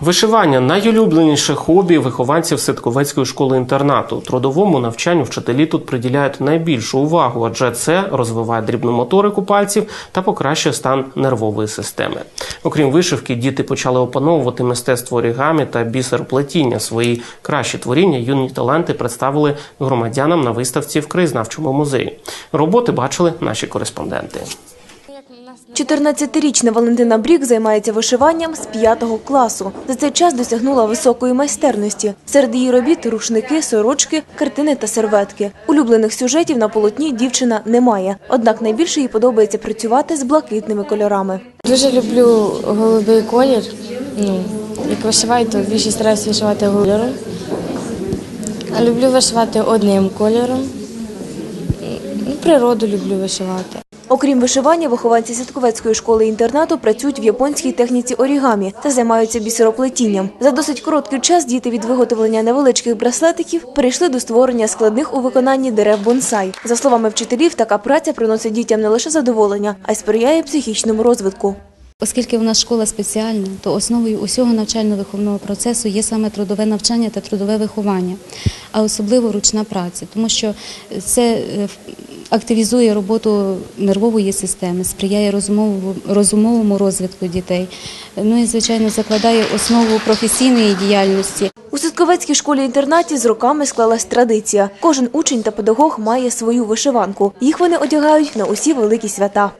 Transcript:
Вишивання найулюбленіше хобі вихованців Ситковецької школи-інтернату. Трудовому навчанню вчителі тут приділяють найбільшу увагу, адже це розвиває дрібну моторику пальців та покращує стан нервової системи. Окрім вишивки, діти почали опановувати мистецтво орігамі та бісероплетіння. Свої кращі творіння юні таланти представили громадянам на виставці в краєзнавчому музеї. Роботи бачили наші кореспонденти. 14-річна Валентина Брік займається вишиванням з 5 класу. За цей час досягнула високої майстерності. Серед її робіт – рушники, сорочки, картини та серветки. Улюблених сюжетів на полотні дівчина не має. Однак найбільше їй подобається працювати з блакитними кольорами. Дуже люблю голубий колір. Ну, як вишиваю, то більше стараюся вишивати кольором. Люблю вишивати одним кольором. Ну, природу люблю вишивати. Окрім вишивання, вихованці Сітковецької школи-інтернату працюють в японській техніці орігамі та займаються бісероплетінням. За досить короткий час діти від виготовлення невеличких браслетиків перейшли до створення складних у виконанні дерев бонсай. За словами вчителів, така праця приносить дітям не лише задоволення, а й сприяє психічному розвитку. Оскільки у нас школа спеціальна, то основою усього навчально-виховного процесу є саме трудове навчання та трудове виховання, а особливо ручна праця, тому що це е, активізує роботу нервової системи, сприяє розумовому, розвитку дітей. Ну і звичайно закладає основу професійної діяльності. У Ситковецькій школі-інтернаті з роками склалась традиція. Кожен учень та педагог має свою вишиванку. Їх вони одягають на усі великі свята.